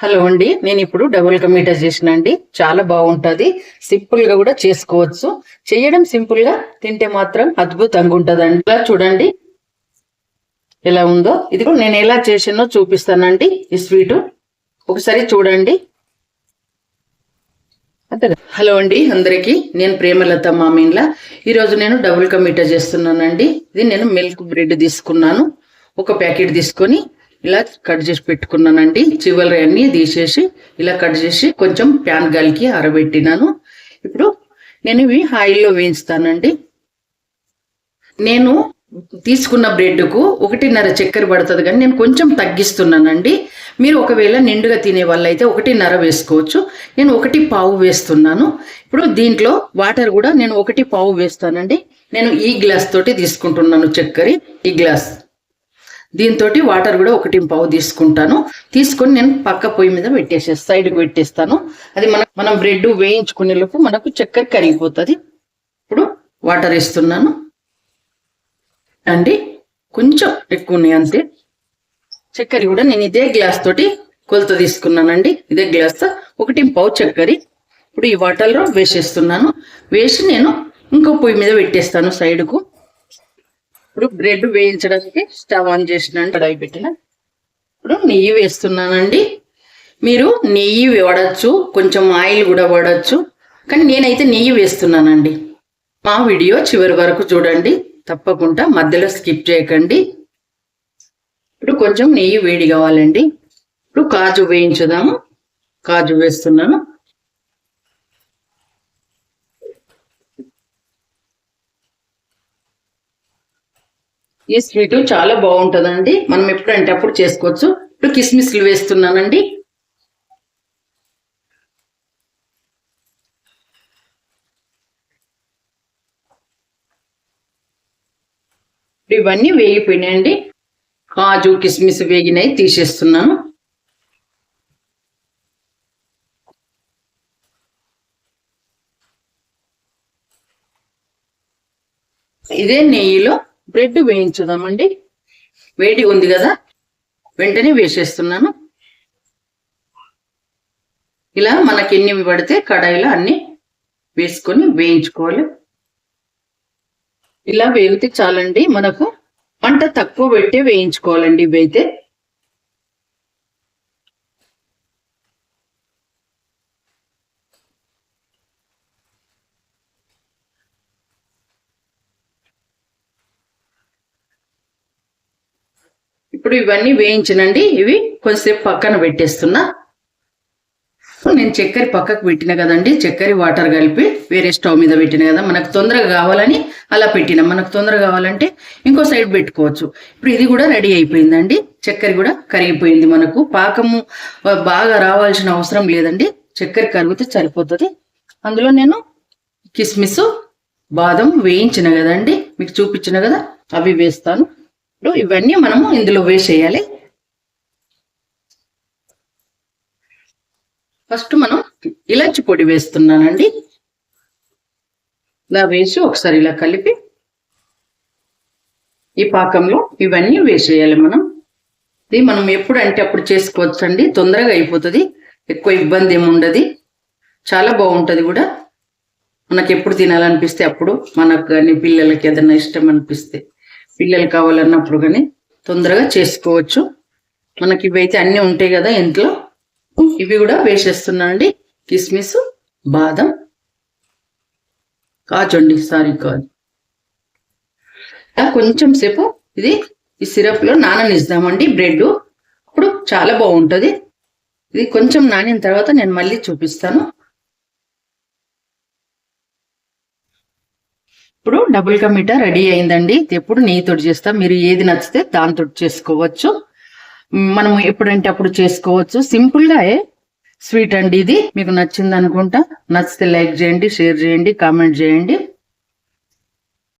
Hello అండి నేను ఇప్పుడు డబుల్ కమీటా చేసిన అండి. చాలా బాగుంటుంది. సింపుల్గా కూడా చేసుకోవచ్చు. చేయడం సింపుల్గా తింటే మాత్రం అద్భుతంగా ఉంటుందండి. ఇలా చూడండి. ఎలా ఉందో. ఇది కూడా నేను ఎలా చేసినో చూపిస్తానండి. ఈ స్వీట్. ఒకసారి చూడండి. అంతే హలో అండి అందరికీ. నేను ప్రేమలత మామీన్ల. ఈరోజు నేను డబుల్ కమీటా చేస్తున్నానండి. ఇది నేను మిల్క్ బ్రెడ్ తీసుకున్నాను. ఒక ప్యాకెట్ తీసుకొని ఇలా కట్ చేసి పెట్టుకున్నానండి. చివరి అన్ని తీసేసి ఇలా కట్ చేసి కొంచెం ప్యాన్ గాలికి ఆరబెట్టినాను. ఇప్పుడు నేను ఇవి ఆయిల్లో వేయించుతానండి నేను తీసుకున్న బ్రెడ్కు ఒకటిన్నర చక్కెర పడుతుంది కానీ నేను కొంచెం తగ్గిస్తున్నానండి. మీరు ఒకవేళ నిండుగా తినే వాళ్ళైతే ఒకటిన్నర వేసుకోవచ్చు. నేను ఒకటి పావు వేస్తున్నాను. ఇప్పుడు దీంట్లో వాటర్ కూడా నేను ఒకటి పావు వేస్తానండి. నేను ఈ గ్లాస్ తోటి తీసుకుంటున్నాను చక్కెర. ఈ గ్లాస్. దీంతో వాటర్ కూడా ఒకటి పావు తీసుకుంటాను. తీసుకొని నేను పక్క పొయ్యి మీద పెట్టేసే సైడ్కి పెట్టేస్తాను. అది మన మనం బ్రెడ్ వేయించుకునేలోపు మనకు చక్కెర కరిగిపోతుంది. ఇప్పుడు వాటర్ వేస్తున్నాను. అండి కొంచెం ఎక్కువ ఉన్నాయి అంతే. చక్కెర కూడా నేను ఇదే గ్లాస్ తోటి కొలత తీసుకున్నానండి. ఇదే గ్లాస్ ఒకటి పావు చక్కెర. ఇప్పుడు ఈ వాటర్లో వేసేస్తున్నాను. వేసి నేను ఇంకో పొయ్యి మీద పెట్టేస్తాను సైడ్కు. ఇప్పుడు బ్రెడ్ వేయించడానికి స్టవ్ ఆన్ చేసినా కడాయి పెట్టిన. ఇప్పుడు నెయ్యి వేస్తున్నానండి. మీరు నెయ్యి వాడచ్చు కొంచెం ఆయిల్ కూడా వాడచ్చు. కానీ నేనైతే నెయ్యి వేస్తున్నానండి. మా వీడియో చివరి వరకు చూడండి. తప్పకుండా మధ్యలో స్కిప్ చేయకండి. ఇప్పుడు కొంచెం నెయ్యి వేడి కావాలండి. ఇప్పుడు కాజు వేయించుదాము. కాజు వేస్తున్నాను. ఈ స్వీట్ చాలా బాగుంటుందండి. మనం ఎప్పుడంటే అప్పుడు చేసుకోవచ్చు. ఇప్పుడు కిస్మిస్లు వేస్తున్నానండి. ఇవన్నీ వేగిపోయినాయండి. కాజు కిస్మిస్ వేగినాయి తీసేస్తున్నాను. ఇదే నెయ్యిలో బ్రెడ్ వేయించుదామండి. వేడి ఉంది కదా వెంటనే వేసేస్తున్నాను. ఇలా మనకి ఎన్ని పడితే కడాయిలో అన్ని వేసుకొని వేయించుకోవాలి. ఇలా వేగితే చాలండి మనకు మంట తక్కువ పెట్టే వేయించుకోవాలండి ఇవైతే. ఇప్పుడు ఇవన్నీ వేయించనండి. ఇవి కొంచెంసేపు పక్కన పెట్టేస్తున్నా. నేను చక్కెర పక్కకు పెట్టిన కదండి. చక్కెర వాటర్ కలిపి వేరే స్టవ్ మీద పెట్టిన కదా. మనకు తొందరగా కావాలని అలా పెట్టిన. మనకు తొందరగా కావాలంటే ఇంకో సైడ్ పెట్టుకోవచ్చు. ఇప్పుడు ఇది కూడా రెడీ అయిపోయిందండి. చక్కెర కూడా కరిగిపోయింది మనకు. పాకము బాగా రావాల్సిన అవసరం లేదండి. చక్కెర కరిగితే సరిపోతుంది. అందులో నేను కిస్మిస్ బాదం వేయించిన కదండి. మీకు చూపించిన కదా. అవి వేస్తాను. ఇప్పుడు ఇవన్నీ మనము ఇందులో వేసేయాలి. ఫస్ట్ మనం ఇలాచి పొడి వేస్తున్నానండి. ఇలా వేసి ఒకసారి ఇలా కలిపి ఈ పాకంలో ఇవన్నీ వేసేయాలి మనం. ఇది మనం ఎప్పుడు అంటే అప్పుడు చేసుకోవచ్చు అండి తొందరగా అయిపోతుంది. ఎక్కువ ఇబ్బంది ఏమి ఉండదు. చాలా బాగుంటుంది కూడా. మనకి ఎప్పుడు తినాలనిపిస్తే అప్పుడు మనకు కానీ పిల్లలకి ఏదైనా ఇష్టం అనిపిస్తే. పిల్లలు కావాలన్నప్పుడు కానీ తొందరగా చేసుకోవచ్చు. మనకి ఇవైతే అన్నీ ఉంటాయి కదా ఇంట్లో. ఇవి కూడా వేసేస్తున్నానండి కిస్మిస్ బాదం కాచండి సారీ కాదు కొంచెం సేపు ఇది ఈ సిరప్లో బ్రెడ్. అప్పుడు చాలా బాగుంటది. ఇది కొంచెం నానిన తర్వాత నేను మళ్ళీ చూపిస్తాను. ఇప్పుడు డబుల్ కా రెడీ అయిందండి. ఇది ఎప్పుడు నెయ్యితోటి చేస్తాం. మీరు ఏది నచ్చితే దాంతో చేసుకోవచ్చు. మనం ఎప్పుడంటే అప్పుడు చేసుకోవచ్చు. సింపుల్గా స్వీట్ అండి ఇది. మీకు నచ్చింది అనుకుంటా. నచ్చితే లైక్ చేయండి షేర్ చేయండి కామెంట్ చేయండి.